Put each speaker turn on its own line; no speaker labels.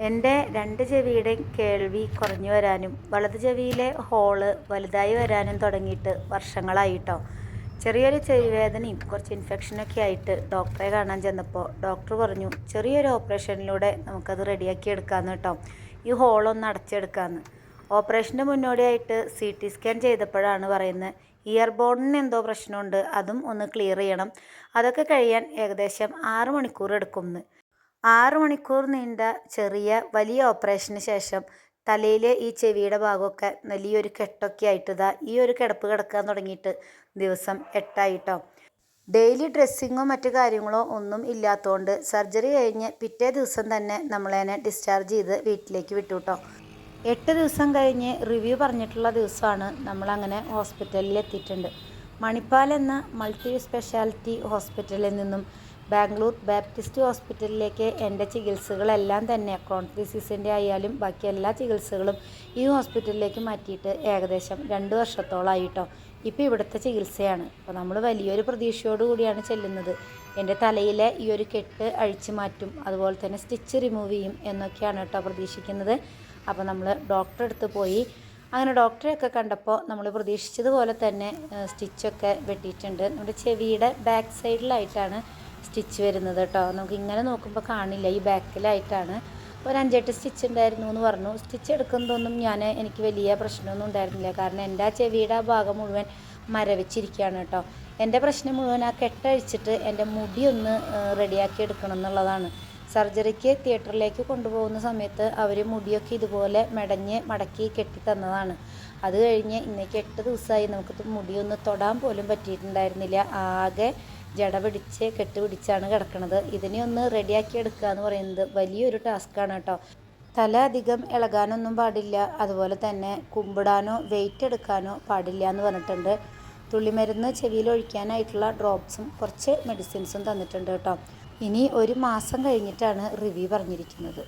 എന്റെ രണ്ട് ചെവിയുടെ കേൾവി കുറഞ്ഞു വരാനും വലത് ചെവിയിലെ ഹോൾ വലുതായി വരാനും തുടങ്ങിയിട്ട് വർഷങ്ങളായിട്ടോ ചെറിയൊരു ചെവി വേദനയും കുറച്ച് ഇൻഫെക്ഷനൊക്കെ ആയിട്ട് ഡോക്ടറെ കാണാൻ ചെന്നപ്പോൾ ഡോക്ടർ പറഞ്ഞു ചെറിയൊരു ഓപ്പറേഷനിലൂടെ നമുക്കത് റെഡിയാക്കി എടുക്കാമെന്ന് കേട്ടോ ഈ ഹോളൊന്ന് അടച്ചെടുക്കാമെന്ന് ഓപ്പറേഷന്റെ മുന്നോടിയായിട്ട് സി ടി സ്കാൻ ചെയ്തപ്പോഴാണ് പറയുന്നത് ഇയർ ബോണിന് എന്തോ പ്രശ്നമുണ്ട് അതും ഒന്ന് ക്ലിയർ ചെയ്യണം. അതൊക്കെ കഴിയാൻ ഏകദേശം ആറ് മണിക്കൂർ എടുക്കുമെന്ന് ആറ് മണിക്കൂർ നീണ്ട ചെറിയ വലിയ ഓപ്പറേഷന് ശേഷം തലയിലെ ഈ ചെവിയുടെ ഭാഗമൊക്കെ വലിയൊരു കെട്ടൊക്കെ ആയിട്ട് ഇതാ ഈ ഒരു കിടപ്പ് കിടക്കാൻ തുടങ്ങിയിട്ട് ദിവസം എട്ടായിട്ടോ. ഡെയിലി ഡ്രസ്സിങ്ങോ മറ്റു കാര്യങ്ങളോ ഒന്നും ഇല്ലാത്തതുകൊണ്ട് സർജറി കഴിഞ്ഞ് പിറ്റേ ദിവസം തന്നെ നമ്മളതിനെ ഡിസ്ചാർജ് ചെയ്ത് വീട്ടിലേക്ക് വിട്ടു കേട്ടോ എട്ട് ദിവസം കഴിഞ്ഞ് റിവ്യൂ പറഞ്ഞിട്ടുള്ള ദിവസമാണ് നമ്മളങ്ങനെ ഹോസ്പിറ്റലിൽ എത്തിയിട്ടുണ്ട് മണിപ്പാൽ എന്ന മൾട്ടി സ്പെഷ്യാലിറ്റി ഹോസ്പിറ്റലിൽ നിന്നും ബാംഗ്ലൂർ ബാപ്റ്റിസ്റ്റ് ഹോസ്പിറ്റലിലേക്ക് എന്റെ ചികിത്സകളെല്ലാം തന്നെ. ക്രോണിക് ഡിസീസിന്റെ ആയാലും ബാക്കി എല്ലാ ചികിത്സകളും ഈ ഹോസ്പിറ്റലിലേക്ക് മാറ്റിയിട്ട് ഏകദേശം രണ്ട് വർഷത്തോളമായി കേട്ടോ ഇപ്പോൾ ഇവിടുത്തെ ചികിത്സയാണ്. അപ്പോൾ നമ്മൾ വലിയൊരു പ്രതീക്ഷയോടു കൂടിയാണ് ചെല്ലുന്നത്. എന്റെ തലയിലെ ഈ ഒരു കെട്ട് അഴിച്ചു മാറ്റും അതുപോലെ തന്നെ സ്റ്റിച്ച് റിമൂവ് ചെയ്യും എന്നൊക്കെയാണ് കേട്ടോ പ്രതീക്ഷിക്കുന്നത്. അപ്പോൾ നമ്മൾ ഡോക്ടറെ അടുത്ത് പോയി. അങ്ങനെ ഡോക്ടറെയൊക്കെ കണ്ടപ്പോൾ നമ്മൾ പ്രതീക്ഷിച്ചതുപോലെ തന്നെ സ്റ്റിച്ചൊക്കെ വെട്ടിയിട്ടുണ്ട്. നമ്മുടെ ചെവിയുടെ ബാക്ക് സൈഡിലായിട്ടാണ് സ്റ്റിച്ച് വരുന്നത് കേട്ടോ. നമുക്ക് ഇങ്ങനെ നോക്കുമ്പോൾ കാണില്ല. ഈ ബാക്കിലായിട്ടാണ്. ഒരു അഞ്ചെട്ട് സ്റ്റിച്ച് ഉണ്ടായിരുന്നു എന്ന് പറഞ്ഞു. സ്റ്റിച്ച് എടുക്കുന്നതൊന്നും ഞാൻ എനിക്ക് വലിയ പ്രശ്നമൊന്നും ഉണ്ടായിരുന്നില്ല. കാരണം എന്റെ ആ ചെവിയുടെ ആ ഭാഗം മുഴുവൻ മരവിച്ചിരിക്കുകയാണ് കേട്ടോ. എന്റെ പ്രശ്നം മുഴുവൻ ആ കെട്ടഴിച്ചിട്ട് എന്റെ മുടി ഒന്ന് റെഡിയാക്കി എടുക്കണം എന്നുള്ളതാണ്. സർജറിക്ക് തിയേറ്ററിലേക്ക് കൊണ്ടുപോകുന്ന സമയത്ത് അവർ മുടിയൊക്കെ ഇതുപോലെ മെടഞ്ഞ് മടക്കി കെട്ടി തന്നതാണ്. അത് കഴിഞ്ഞ് ഇന്നേക്ക് എട്ട് ദിവസമായി നമുക്ക് മുടിയൊന്ന് തൊടാൻ പോലും പറ്റിയിട്ടുണ്ടായിരുന്നില്ല. ആകെ ജട പിടിച്ച് കെട്ട് പിടിച്ചാണ് കിടക്കുന്നത് ഇതിനെ ഒന്ന് റെഡിയാക്കി എടുക്കുക എന്ന് പറയുന്നത് വലിയൊരു ടാസ്ക്കാണ് കേട്ടോ. തല അധികം ഇളകാനൊന്നും പാടില്ല. അതുപോലെ തന്നെ കുമ്പിടാനോ വെയിറ്റ് എടുക്കാനോ പാടില്ല എന്ന് പറഞ്ഞിട്ടുണ്ട്. തുള്ളിമരുന്ന് ചെവിയിൽ ഒഴിക്കാനായിട്ടുള്ള ഡ്രോപ്സും കുറച്ച് മെഡിസിൻസും തന്നിട്ടുണ്ട് കേട്ടോ. ഇനി ഒരു മാസം കഴിഞ്ഞിട്ടാണ് റിവ്യൂ പറഞ്ഞിരിക്കുന്നത്.